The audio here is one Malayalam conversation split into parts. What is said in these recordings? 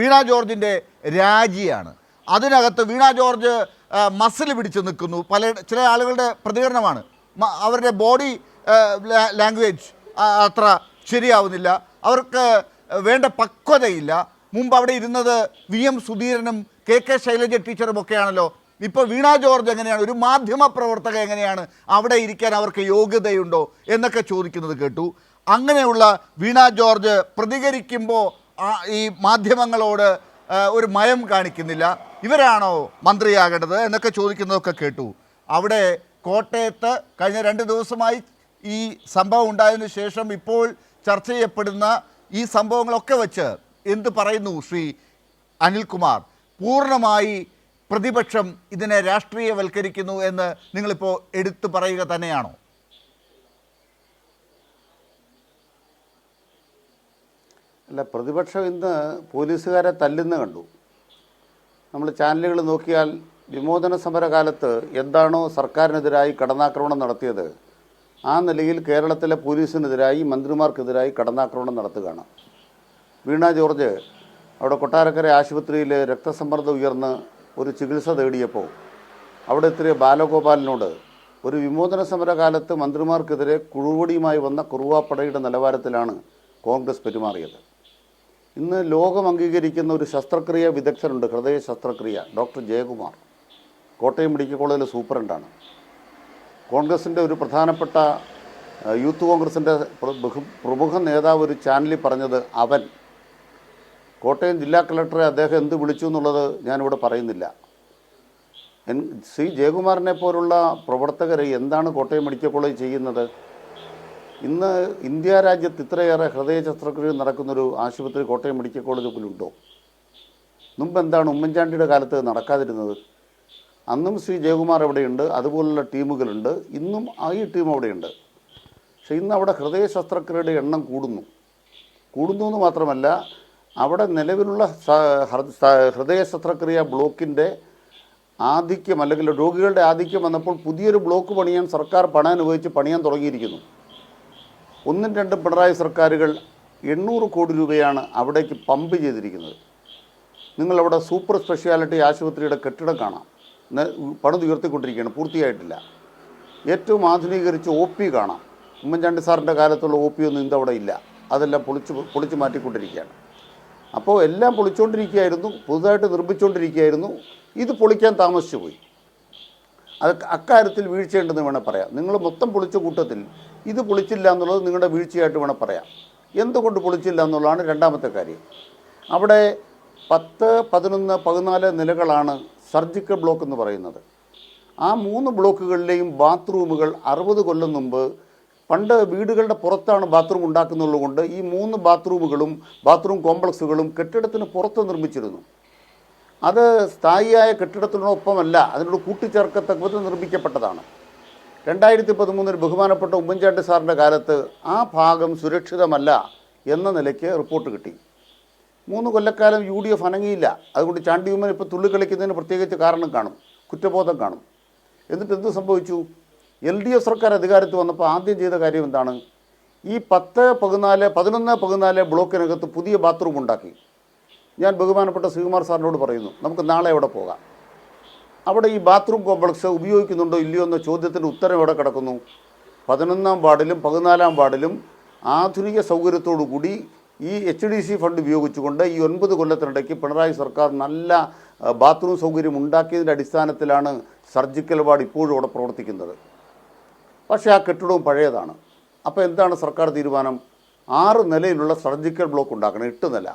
വീണ ജോർജിന്റെ രാജിയാണ്. അതിനകത്ത് വീണ ജോർജ് മസിൽ പിടിച്ച് നിൽക്കുന്നു. പല ചില ആളുകളുടെ പ്രതികരണമാണ്. അവരുടെ ബോഡി ലാംഗ്വേജ് അത്ര ശരിയാവുന്നില്ല. അവർക്ക് വേണ്ട പക്വതയില്ല. മുമ്പ് അവിടെ ഇരുന്നത് വി എം സുധീരനും കെ കെ ശൈലജ ടീച്ചറും ഒക്കെയാണല്ലോ. ഇപ്പോൾ വീണ ജോർജ് എങ്ങനെയാണ്? ഒരു മാധ്യമ പ്രവർത്തക എങ്ങനെയാണ് അവിടെ ഇരിക്കാൻ അവർക്ക് യോഗ്യതയുണ്ടോ എന്നൊക്കെ ചോദിക്കുന്നത് കേട്ടു. അങ്ങനെയുള്ള വീണ ജോർജ് പ്രതികരിക്കുമ്പോൾ ഈ മാധ്യമങ്ങളോട് ഒരു മയം കാണിക്കുന്നില്ല. ഇവരാണോ മന്ത്രിയാകേണ്ടത് എന്നൊക്കെ ചോദിക്കുന്നതൊക്കെ കേട്ടു. അവിടെ കോട്ടയത്ത് കഴിഞ്ഞ രണ്ട് ദിവസമായി ഈ സംഭവം ഉണ്ടായതിനു ശേഷം ഇപ്പോൾ ചർച്ച ചെയ്യപ്പെടുന്ന ഈ സംഭവങ്ങളൊക്കെ വെച്ച് എന്ത് പറയുന്നു ശ്രീ അനിൽകുമാർ? പൂർണമായി പ്രതിപക്ഷം ഇതിനെ രാഷ്ട്രീയവൽക്കരിക്കുന്നു എന്ന് നിങ്ങളിപ്പോൾ എടുത്തു പറയുക തന്നെയാണോ? അല്ല പ്രതിപക്ഷം ഇന്ന് പോലീസുകാരെ തല്ലുന്ന കണ്ടു. നമ്മൾ ചാനലുകൾ നോക്കിയാൽ വിമോചന സമരകാലത്ത് എന്താണോ സർക്കാരിനെതിരായി കടന്നാക്രമണം നടത്തിയത് ആ നിലയിൽ കേരളത്തിലെ പോലീസിനെതിരായി മന്ത്രിമാർക്കെതിരായി കടന്നാക്രമണം നടത്തുകയാണ്. വീണ ജോർജ് അവിടെ കൊട്ടാരക്കര ആശുപത്രിയിൽ രക്തസമ്മർദ്ദം ഉയർന്ന് ഒരു ചികിത്സ തേടിയപ്പോൾ അവിടെ എത്തിയ ബാലഗോപാലിനോട് ഒരു വിമോചന സമരകാലത്ത് മന്ത്രിമാർക്കെതിരെ കുഴുവടിയുമായി വന്ന കുറുവാപ്പടയുടെ നിലവാരത്തിലാണ് കോൺഗ്രസ് പെരുമാറിയത്. ഇന്ന് ലോകം അംഗീകരിക്കുന്ന ഒരു ശസ്ത്രക്രിയ വിദഗ്ധനുണ്ട് ഹൃദയ ശസ്ത്രക്രിയ ഡോക്ടർ ജയകുമാർ. കോട്ടയം മെഡിക്കൽ കോളേജിലെ സൂപ്രണ്ടാണ്. കോൺഗ്രസിന്റെ ഒരു പ്രധാനപ്പെട്ട യൂത്ത് കോൺഗ്രസിന്റെ പ്രമുഖ നേതാവ് ഒരു ചാനലിൽ പറഞ്ഞത് അവൻ. കോട്ടയം ജില്ലാ കളക്ടറെ അദ്ദേഹം എന്ത് വിളിച്ചു എന്നുള്ളത് ഞാനിവിടെ പറയുന്നില്ല. എൻ സി ജയകുമാറിനെ പോലുള്ള പ്രവർത്തകരെ എന്താണ് കോട്ടയം മെഡിക്കൽ കോളേജ് ചെയ്യുന്നത്? ഇന്ന് ഇന്ത്യ രാജ്യത്ത് ഇത്രയേറെ ഹൃദയ ശസ്ത്രക്രിയ നടക്കുന്നൊരു ആശുപത്രി കോട്ടയം മെഡിക്കൽ കോളേജിലുണ്ടോ മുമ്പ് എന്താണ് ഉമ്മൻചാണ്ടിയുടെ കാലത്ത് നടക്കാതിരുന്നത്? അന്നും ശ്രീ ജയകുമാർ അവിടെയുണ്ട് അതുപോലുള്ള ടീമുകളുണ്ട്. ഇന്നും ഈ ടീം അവിടെയുണ്ട്. പക്ഷെ ഇന്ന് അവിടെ ഹൃദയ ശസ്ത്രക്രിയയുടെ എണ്ണം കൂടുന്നു. കൂടുന്നു എന്ന് മാത്രമല്ല അവിടെ നിലവിലുള്ള ഹൃദയ ശസ്ത്രക്രിയ ബ്ലോക്കിന്റെ ആധിക്യം അല്ലെങ്കിൽ രോഗികളുടെ ആധിക്യം വന്നപ്പോൾ പുതിയൊരു ബ്ലോക്ക് പണിയാൻ സർക്കാർ പണം അനുഭവിച്ച് പണിയാൻ തുടങ്ങിയിരിക്കുന്നു. ഒന്നും രണ്ടും പിണറായി സർക്കാരുകൾ എണ്ണൂറ് കോടി രൂപയാണ് അവിടേക്ക് പമ്പ് ചെയ്തിരിക്കുന്നത്. നിങ്ങളവിടെ സൂപ്പർ സ്പെഷ്യാലിറ്റി ആശുപത്രിയുടെ കെട്ടിടം കാണാം. പണിത് ഉയർത്തിക്കൊണ്ടിരിക്കുകയാണ് പൂർത്തിയായിട്ടില്ല. ഏറ്റവും ആധുനീകരിച്ച് ഒ പി കാണാം. ഉമ്മൻചാണ്ടി സാറിന്റെ കാലത്തുള്ള ഒ പി ഒന്നും ഇന്നവിടെ ഇല്ല. അതെല്ലാം പൊളിച്ച് പൊളിച്ച് മാറ്റിക്കൊണ്ടിരിക്കുകയാണ്. അപ്പോൾ എല്ലാം പൊളിച്ചുകൊണ്ടിരിക്കുകയായിരുന്നു പുതുതായിട്ട് നിർമ്മിച്ചുകൊണ്ടിരിക്കുകയായിരുന്നു ഇത് പൊളിക്കാൻ താമസിച്ചു പോയി അത് അക്കാര്യത്തിൽ വീഴ്ചയുണ്ടെന്ന് വേണേൽ പറയാം. നിങ്ങൾ മൊത്തം പൊളിച്ച കൂട്ടത്തിൽ ഇത് പൊളിച്ചില്ല എന്നുള്ളത് നിങ്ങളുടെ വീഴ്ചയായിട്ട് വേണം പറയാം. എന്തുകൊണ്ട് പൊളിച്ചില്ല എന്നുള്ളതാണ് രണ്ടാമത്തെ കാര്യം. അവിടെ പത്ത് പതിനൊന്ന് പതിനാല് നിലകളാണ് സർജിക്കൽ ബ്ലോക്ക് എന്ന് പറയുന്നത്. ആ മൂന്ന് ബ്ലോക്കുകളിലെയും ബാത്റൂമുകൾ അറുപത് കൊല്ലം മുമ്പ് പണ്ട് വീടുകളുടെ പുറത്താണ് ബാത്റൂം ഉണ്ടാക്കുന്നുള്ളതുകൊണ്ട് ഈ മൂന്ന് ബാത്റൂമുകളും ബാത്റൂം കോംപ്ലക്സുകളും കെട്ടിടത്തിന് പുറത്ത് നിർമ്മിച്ചിരുന്നു. അത് സ്ഥായിയായ കെട്ടിടത്തിനൊപ്പമല്ല അതിനോട് കൂട്ടിച്ചേർക്കത്തക്ക വിധം നിർമ്മിക്കപ്പെട്ടതാണ്. രണ്ടായിരത്തി പതിമൂന്നിൽ ബഹുമാനപ്പെട്ട ഉമ്മൻചാണ്ടി സാറിന്റെ കാലത്ത് ആ ഭാഗം സുരക്ഷിതമല്ല എന്ന നിലയ്ക്ക് റിപ്പോർട്ട് കിട്ടി. മൂന്ന് കൊല്ലക്കാലം യു ഡി എഫ് അനങ്ങിയില്ല. അതുകൊണ്ട് ചാണ്ടി ഉമ്മൻ ഇപ്പോൾ തുള്ളിക്കളിക്കുന്നതിന് പ്രത്യേകിച്ച് കാരണം കാണും കുറ്റബോധം കാണും. എന്നിട്ട് എന്ത് സംഭവിച്ചു? എൽ ഡി എഫ് സർക്കാർ അധികാരത്തിൽ വന്നപ്പോൾ ആദ്യം ചെയ്ത കാര്യം എന്താണ്? ഈ പത്ത് പതിനാല് പതിനൊന്ന് പതിനാല് ബ്ലോക്കിനകത്ത് പുതിയ ബാത്റൂം ഉണ്ടാക്കി. ഞാൻ ബഹുമാനപ്പെട്ട ശ്രീകുമാർ സാറിനോട് പറയുന്നു നമുക്ക് നാളെ അവിടെ പോകാം. അവിടെ ഈ ബാത്റൂം കോംപ്ലക്സ് ഉപയോഗിക്കുന്നുണ്ടോ ഇല്ലയോ എന്ന ചോദ്യത്തിന്റെ ഉത്തരം എവിടെ കിടക്കുന്നു. പതിനൊന്നാം വാർഡിലും പതിനാലാം വാർഡിലും ആധുനിക സൗകര്യത്തോടു കൂടി ഈ എച്ച് ഡി സി ഫണ്ട് ഉപയോഗിച്ചുകൊണ്ട് ഈ ഒൻപത് കൊല്ലത്തിനിടയ്ക്ക് പിണറായി സർക്കാർ നല്ല ബാത്റൂം സൗകര്യം ഉണ്ടാക്കിയതിന്റെ അടിസ്ഥാനത്തിലാണ് സർജിക്കൽ വാർഡ് ഇപ്പോഴും അവിടെ പ്രവർത്തിക്കുന്നത്. പക്ഷേ ആ കെട്ടിടവും പഴയതാണ്. അപ്പോൾ എന്താണ് സർക്കാർ തീരുമാനം? ആറ് നിലയിലുള്ള സർജിക്കൽ ബ്ലോക്ക് ഉണ്ടാക്കണം എട്ട് നില.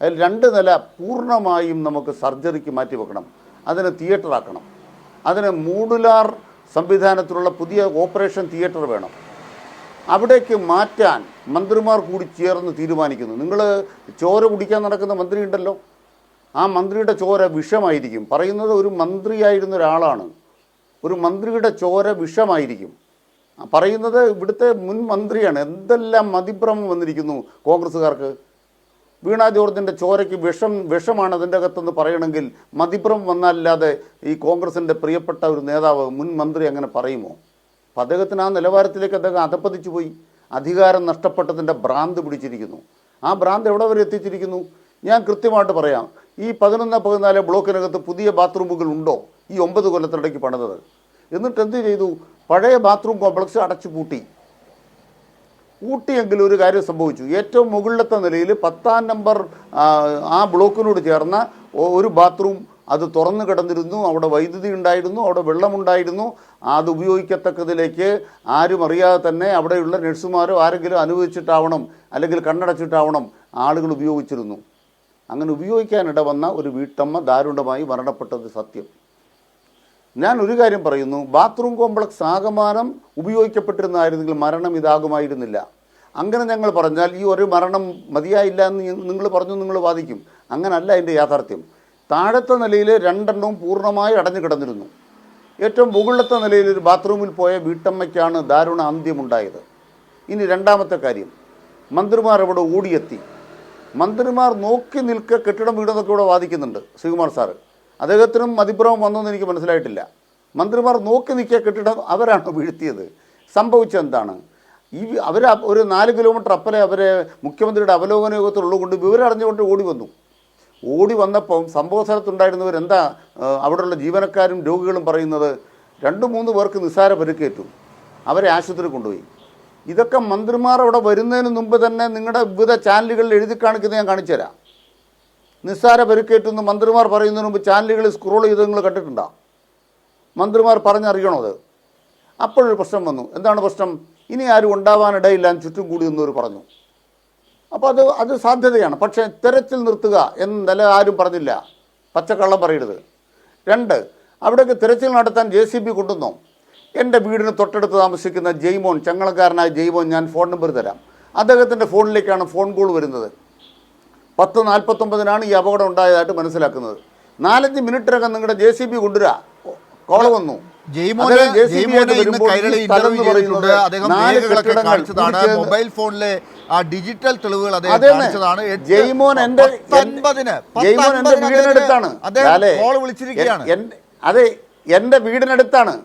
അതിൽ രണ്ട് നില പൂർണമായും നമുക്ക് സർജറിക്ക് മാറ്റി വെക്കണം അതിന് തിയേറ്റർ ആക്കണം അതിന് മൂഡുലാർ സംവിധാനത്തിലുള്ള പുതിയ ഓപ്പറേഷൻ തിയേറ്റർ വേണം. അവിടേക്ക് മാറ്റാൻ മന്ത്രിമാർ കൂടി ചേർന്ന് തീരുമാനിക്കുന്നു. നിങ്ങൾ ചോര കുടിക്കാൻ നടക്കുന്ന മന്ത്രി ഉണ്ടല്ലോ. ആ മന്ത്രിയുടെ ചോര വിഷമായിരിക്കും. പറയുന്നത് ഒരു മന്ത്രിയായിരുന്ന ഒരാളാണ്. ഒരു മന്ത്രിയുടെ ചോര വിഷമായിരിക്കും. പറയുന്നത് ഇവിടുത്തെ മുൻ മന്ത്രിയാണ്. എന്തെല്ലാം മതിഭ്രമം വന്നിരിക്കുന്നു കോൺഗ്രസ്സുകാർക്ക്? വീണ ജോർജിന്റെ ചോരയ്ക്ക് വിഷം വിഷമാണ് അതിന്റെ അകത്തെന്ന് പറയണമെങ്കിൽ മതിപ്പുറം വന്നാലല്ലാതെ ഈ കോൺഗ്രസിന്റെ പ്രിയപ്പെട്ട ഒരു നേതാവ് മുൻ മന്ത്രി അങ്ങനെ പറയുമോ? അപ്പം അദ്ദേഹത്തിന് ആ നിലവാരത്തിലേക്ക് അദ്ദേഹം അധപ്പതിച്ചു പോയി. അധികാരം നഷ്ടപ്പെട്ടതിന്റെ ഭ്രാന്ത് പിടിച്ചിരിക്കുന്നു. ആ ഭ്രാന്ത് എവിടെ വരെ എത്തിച്ചിരിക്കുന്നു? ഞാൻ കൃത്യമായിട്ട് പറയാം. ഈ പതിനൊന്ന് പതിനാല് ബ്ലോക്കിനകത്ത് പുതിയ ബാത്റൂമുകൾ ഉണ്ടോ? ഈ ഒമ്പത് കൊല്ലത്തിനിടയ്ക്ക് പണിതത്. എന്നിട്ട് എന്ത് ചെയ്തു? പഴയ ബാത്റൂം കോംപ്ലക്സ് അടച്ചു പൂട്ടി ഊട്ടിയെങ്കിലും ഒരു കാര്യം സംഭവിച്ചു. ഏറ്റവും മുകളിലത്തെ നിലയിൽ പത്താം നമ്പർ ആ, ബ്ലോക്കിനോട് ചേർന്ന ഒരു ബാത്റൂം അത് തുറന്നു കിടന്നിരുന്നു. അവിടെ വൈദ്യുതി ഉണ്ടായിരുന്നു അവിടെ വെള്ളമുണ്ടായിരുന്നു. അത് ഉപയോഗിക്കത്തക്കതിലേക്ക് ആരും അറിയാതെ തന്നെ അവിടെയുള്ള നഴ്സുമാരോ ആരെങ്കിലും അനുവദിച്ചിട്ടാവണം അല്ലെങ്കിൽ കണ്ണടച്ചിട്ടാവണം ആളുകൾ ഉപയോഗിച്ചിരുന്നു. അങ്ങനെ ഉപയോഗിക്കാനിട വന്ന ഒരു വീട്ടമ്മ ദാരുണമായി മരണപ്പെട്ടത് സത്യം. ഞാൻ ഒരു കാര്യം പറയുന്നു ബാത്റൂം കോംപ്ലക്സ് ആകമാനം ഉപയോഗിക്കപ്പെട്ടിരുന്നായിരുന്നെങ്കിൽ മരണം ഇതാകുമായിരുന്നില്ല. അങ്ങനെ ഞങ്ങൾ പറഞ്ഞാൽ ഈ ഒരു മരണം മതിയായില്ല എന്ന് നിങ്ങൾ പറഞ്ഞു നിങ്ങൾ വാദിക്കും. അങ്ങനല്ല അതിന്റെ യാഥാർത്ഥ്യം. താഴത്തെ നിലയിൽ രണ്ടെണ്ണവും പൂർണമായി അടഞ്ഞു കിടന്നിരുന്നു. ഏറ്റവും മുകളിലത്തെ നിലയിൽ ഒരു ബാത്റൂമിൽ പോയ വീട്ടമ്മയ്ക്കാണ് ദാരുണ അന്ത്യമുണ്ടായത്. ഇനി രണ്ടാമത്തെ കാര്യം. മന്ത്രിമാർ അവിടെ ഓടിയെത്തി. മന്ത്രിമാർ നോക്കി നിൽക്കുക കെട്ടിടം വീടെന്നൊക്കെ ഇവിടെ വാദിക്കുന്നുണ്ട് ശ്രീകുമാർ സാറ്. അദ്ദേഹത്തിനും മതിഭ്രമം വന്നെന്ന് എനിക്ക് മനസ്സിലായിട്ടില്ല. മന്ത്രിമാർ നോക്കി നിൽക്കിയ കെട്ടിടം അവരാണ് വീഴ്ത്തിയത്? സംഭവിച്ചെന്താണ് ഈ അവർ ഒരു നാല് കിലോമീറ്റർ അപ്പലെ അവരെ മുഖ്യമന്ത്രിയുടെ അവലോകന യോഗത്തിലുള്ളതുകൊണ്ട് വിവരം അറിഞ്ഞുകൊണ്ട് ഓടി വന്നു. ഓടി വന്നപ്പം സംഭവ സ്ഥലത്തുണ്ടായിരുന്നവർ എന്താ അവിടെയുള്ള ജീവനക്കാരും രോഗികളും പറയുന്നത്? രണ്ട് മൂന്ന് പേർക്ക് നിസ്സാര പരിക്കേറ്റു. അവരെ ആശുപത്രി കൊണ്ടുപോയി. ഇതൊക്കെ മന്ത്രിമാർ അവിടെ വരുന്നതിന് മുമ്പ് തന്നെ നിങ്ങളുടെ വിവിധ ചാനലുകളിൽ എഴുതി കാണിക്കുന്നത് ഞാൻ കാണിച്ചു തരാം നിസ്സാര പരിക്കേറ്റെന്ന് മന്ത്രിമാർ പറയുന്നതിന് മുമ്പ് ചാനലുകളിൽ സ്ക്രോൾ ചെയ്ത് നിങ്ങൾ കണ്ടിട്ടുണ്ടോ? മന്ത്രിമാർ പറഞ്ഞറിയണോ അത് അപ്പോഴൊരു പ്രശ്നം വന്നു. എന്താണ് പ്രശ്നം? ഇനി ആരും ഉണ്ടാവാനിടയില്ല ചുറ്റും കൂടി എന്നവർ പറഞ്ഞു. അപ്പോൾ അത് അത് സാധ്യതയാണ്. പക്ഷേ തിരച്ചിൽ നിർത്തുക എന്ന് നില ആരും പറഞ്ഞില്ല. പച്ചക്കള്ളം പറയരുത്. രണ്ട് അവിടേക്ക് തിരച്ചിൽ നടത്താൻ ജെ സി ബി കൊണ്ടുവന്നോ? എന്റെ വീടിന് തൊട്ടടുത്ത് താമസിക്കുന്ന ജെയ്മോൻ ചങ്ങളക്കാരനായ ജെയ്മോൻ ഞാൻ ഫോൺ നമ്പർ തരാം. അദ്ദേഹത്തിന്റെ ഫോണിലേക്കാണ് ഫോൺ കോൾ വരുന്നത്. പത്ത് നാൽപ്പത്തൊമ്പതിനാണ് ഈ അപകടം ഉണ്ടായതായിട്ട് മനസ്സിലാക്കുന്നത്. നാലഞ്ച് മിനിറ്റിനകം നിങ്ങളുടെ ജെ സി ബി കൊണ്ടുവരാ. കോള വന്നു. മൊബൈൽ ഫോണിലെ ആ ഡിജിറ്റൽ തെളിവുകൾ അതെ ജയ്മോൻ ജയ്മോൻ പത്തൊൻപതിന് വീടിനടുത്താണ്. അദ്ദേഹം ലാലേ, കോൾ വിളിച്ചിരിക്കുകയാണ്. എൻ- എൻ- അതെ എന്റെ വീടിനടുത്താണ്.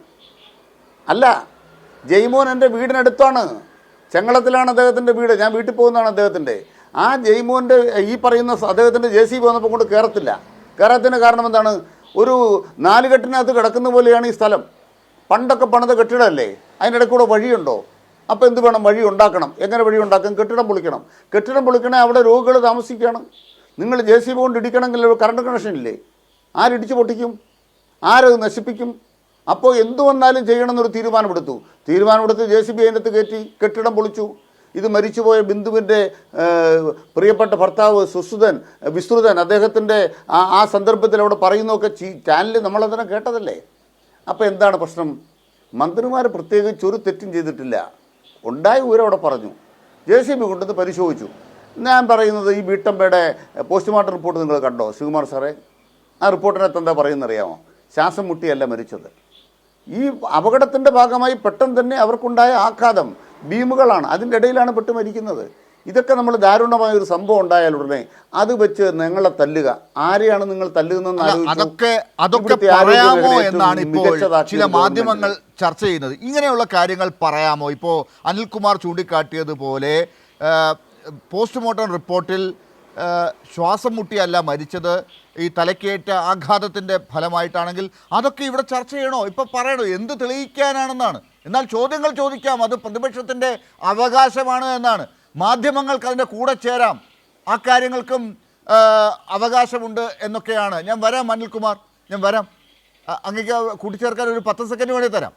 അല്ല ജയ്മോൻ എന്റെ വീടിനടുത്താണ്. ചെങ്ങളത്തിലാണ് അദ്ദേഹത്തിന്റെ വീട്. ഞാൻ വീട്ടിൽ പോകുന്നതാണ് അദ്ദേഹത്തിന്റെ. ആ ജയ്മോന്റെ ഈ പറയുന്ന അദ്ദേഹത്തിന്റെ ജെ സി ബി വന്നപ്പോൾ കൊണ്ട് കയറത്തില്ല കയറാത്തതിന് കാരണം എന്താണ്? ഒരു നാലുകെട്ടിനകത്ത് കിടക്കുന്ന പോലെയാണ് ഈ സ്ഥലം. പണ്ടൊക്കെ പണിത കെട്ടിടമല്ലേ? അതിനിടയ്ക്ക് കൂടെ വഴിയുണ്ടോ? അപ്പോൾ എന്ത് വേണം? വഴി ഉണ്ടാക്കണം. എങ്ങനെ വഴി ഉണ്ടാക്കും കെട്ടിടം പൊളിക്കണം. കെട്ടിടം പൊളിക്കണേ അവിടെ രോഗികൾ താമസിക്കുകയാണ്. നിങ്ങൾ ജെ സി ബി കൊണ്ട് ഇടിക്കണമെങ്കിൽ കറണ്ട് കണക്ഷൻ ഇല്ലേ? ആരിടിച്ച് പൊട്ടിക്കും? ആരത് നശിപ്പിക്കും? അപ്പോൾ എന്തു വന്നാലും ചെയ്യണമെന്നൊരു തീരുമാനമെടുത്തു. തീരുമാനമെടുത്ത് ജെ സി ബി അതിനകത്ത് കയറ്റി കെട്ടിടം പൊളിച്ചു. ഇത് മരിച്ചുപോയ ബിന്ദുവിന്റെ പ്രിയപ്പെട്ട ഭർത്താവ് സുശ്രുതൻ വിസ്തൃതൻ അദ്ദേഹത്തിന്റെ ആ ആ സന്ദർഭത്തിൽ അവിടെ പറയുന്നതൊക്കെ ചാനലിൽ നമ്മളതിനെ കേട്ടതല്ലേ? അപ്പോൾ എന്താണ് പ്രശ്നം? മന്ത്രിമാർ പ്രത്യേകിച്ച് ഒരു തെറ്റും ചെയ്തിട്ടില്ല. ഉണ്ടായ ഊരം അവിടെ പറഞ്ഞു. ജെ സി ബി കൊണ്ടുവന്ന് പരിശോധിച്ചു. ഞാൻ പറയുന്നത് ഈ വീട്ടമ്മയുടെ പോസ്റ്റ്മോർട്ടം റിപ്പോർട്ട് നിങ്ങൾ കണ്ടോ? ശിവകുമാർ സാറേ ആ റിപ്പോർട്ടിനകത്ത് എന്താ പറയുന്നത് അറിയാമോ ശ്വാസം മുട്ടിയല്ല മരിച്ചത്. ഈ അപകടത്തിന്റെ ഭാഗമായി പെട്ടെന്ന് തന്നെ അവർക്കുണ്ടായ ആഘാതം. ഭീമുകളാണ് അതിന്റെ ഇടയിലാണ് പെട്ട് മരിക്കുന്നത്. ഇതൊക്കെ നമ്മൾ ദാരുണമായ ഒരു സംഭവം ഉണ്ടായാൽ ഉടനെ അത് വെച്ച് നിങ്ങളെ തല്ലുക. ആരെയാണ് നിങ്ങൾ തല്ലുന്നതെന്ന് അതൊക്കെ അതൊക്കെ പറയാമോ എന്നാണ് ഇപ്പോൾ ചില മാധ്യമങ്ങൾ ചർച്ച ചെയ്യുന്നത്. ഇങ്ങനെയുള്ള കാര്യങ്ങൾ പറയാമോ? ഇപ്പോൾ അനിൽകുമാർ ചൂണ്ടിക്കാട്ടിയതുപോലെ പോസ്റ്റ്മോർട്ടം റിപ്പോർട്ടിൽ ശ്വാസം മുട്ടിയല്ല മരിച്ചത്. ഈ തലക്കേറ്റ ആഘാതത്തിന്റെ ഫലമായിട്ടാണെങ്കിൽ അതൊക്കെ ഇവിടെ ചർച്ച ചെയ്യണോ? ഇപ്പം പറയണോ? എന്ത് തെളിയിക്കാനാണെന്നാണ്? എന്നാൽ ചോദ്യങ്ങൾ ചോദിക്കാം. അത് പ്രതിപക്ഷത്തിന്റെ അവകാശമാണ് എന്നാണ്. മാധ്യമങ്ങൾക്ക് അതിന്റെ കൂടെ ചേരാം. ആ കാര്യങ്ങൾക്കും അവകാശമുണ്ട് എന്നൊക്കെയാണ്. ഞാൻ വരാം അനിൽകുമാർ. ഞാൻ വരാം. അങ്ങേക്ക് കൂട്ടിച്ചേർക്കാൻ ഒരു പത്ത് സെക്കൻഡ് വേണേൽ തരാം.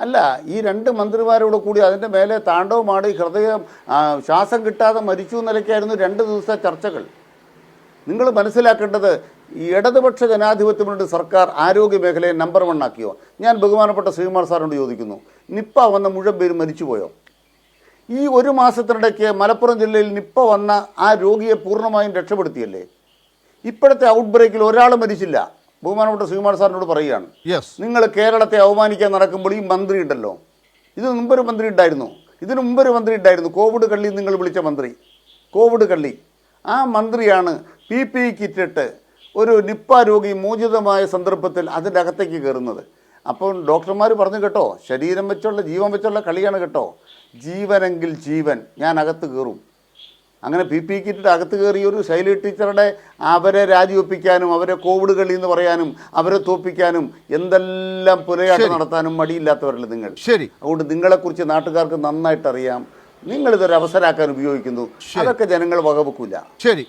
അല്ല ഈ രണ്ട് മന്ത്രിമാരോട് കൂടി അതിന്റെ മേലെ താണ്ഡവമാടി ഹൃദയം ശ്വാസം കിട്ടാതെ മരിച്ചു നിലയ്ക്കായിരുന്നു രണ്ട് ദിവസത്തെ ചർച്ചകൾ. നിങ്ങൾ മനസ്സിലാക്കേണ്ടത് ഈ ഇടതുപക്ഷ ജനാധിപത്യ മുന്നണി സർക്കാർ ആരോഗ്യ മേഖലയെ നമ്പർ വൺ ആക്കിയോ? ഞാൻ ബഹുമാനപ്പെട്ട ശ്രീകുമാർ സാറിനോട് ചോദിക്കുന്നു. നിപ്പ വന്ന മുഴുവൻ പേര് മരിച്ചുപോയോ? ഈ ഒരു മാസത്തിനിടയ്ക്ക് മലപ്പുറം ജില്ലയിൽ നിപ്പ വന്ന ആ രോഗിയെ പൂർണമായും രക്ഷപ്പെടുത്തിയല്ലേ? ഇപ്പോഴത്തെ ഔട്ട് ബ്രേക്കിൽ ഒരാൾ മരിച്ചില്ല. ബഹുമാനപ്പെട്ട ശ്രീകുമാർ സാറിനോട് പറയുകയാണ്. യെസ് നിങ്ങൾ കേരളത്തെ അവമാനിക്കാൻ നടക്കുമ്പോൾ ഈ മന്ത്രി ഉണ്ടല്ലോ. ഇത് മുമ്പൊരു മന്ത്രി ഉണ്ടായിരുന്നു. ഇതിന് മുമ്പൊരു മന്ത്രി ഉണ്ടായിരുന്നു. കോവിഡ് കള്ളി നിങ്ങൾ വിളിച്ച മന്ത്രി. കോവിഡ് കള്ളി. ആ മന്ത്രിയാണ് പി പി കിറ്റിട്ട് ഒരു നിപ്പ രോഗി മോചിതമായ സന്ദർഭത്തിൽ അതിന്റെ അകത്തേക്ക് കയറുന്നത്. അപ്പോൾ ഡോക്ടർമാർ പറഞ്ഞു കേട്ടോ ശരീരം വെച്ചുള്ള ജീവൻ വെച്ചുള്ള കളിയാണ് കേട്ടോ. ജീവനെങ്കിൽ ജീവൻ ഞാൻ അകത്ത് കയറും. അങ്ങനെ പി പി കിറ്റിന്റെ അകത്ത് കയറിയ ഒരു ശൈലി ടീച്ചറുടെ അവരെ രാജിവെപ്പിക്കാനും അവരെ കോവിഡ് കളി എന്ന് പറയാനും അവരെ തോപ്പിക്കാനും എന്തെല്ലാം പുലയാട്ടം. നടത്താനും മടിയില്ലാത്തവരല്ലേ നിങ്ങൾ? ശരി. അതുകൊണ്ട് നിങ്ങളെക്കുറിച്ച് നാട്ടുകാർക്ക് നന്നായിട്ട് അറിയാം നിങ്ങളിതൊരു അവസരമാക്കാൻ ഉപയോഗിക്കുന്നു. അതൊക്കെ ജനങ്ങൾ വകവെക്കൂല. ശരി.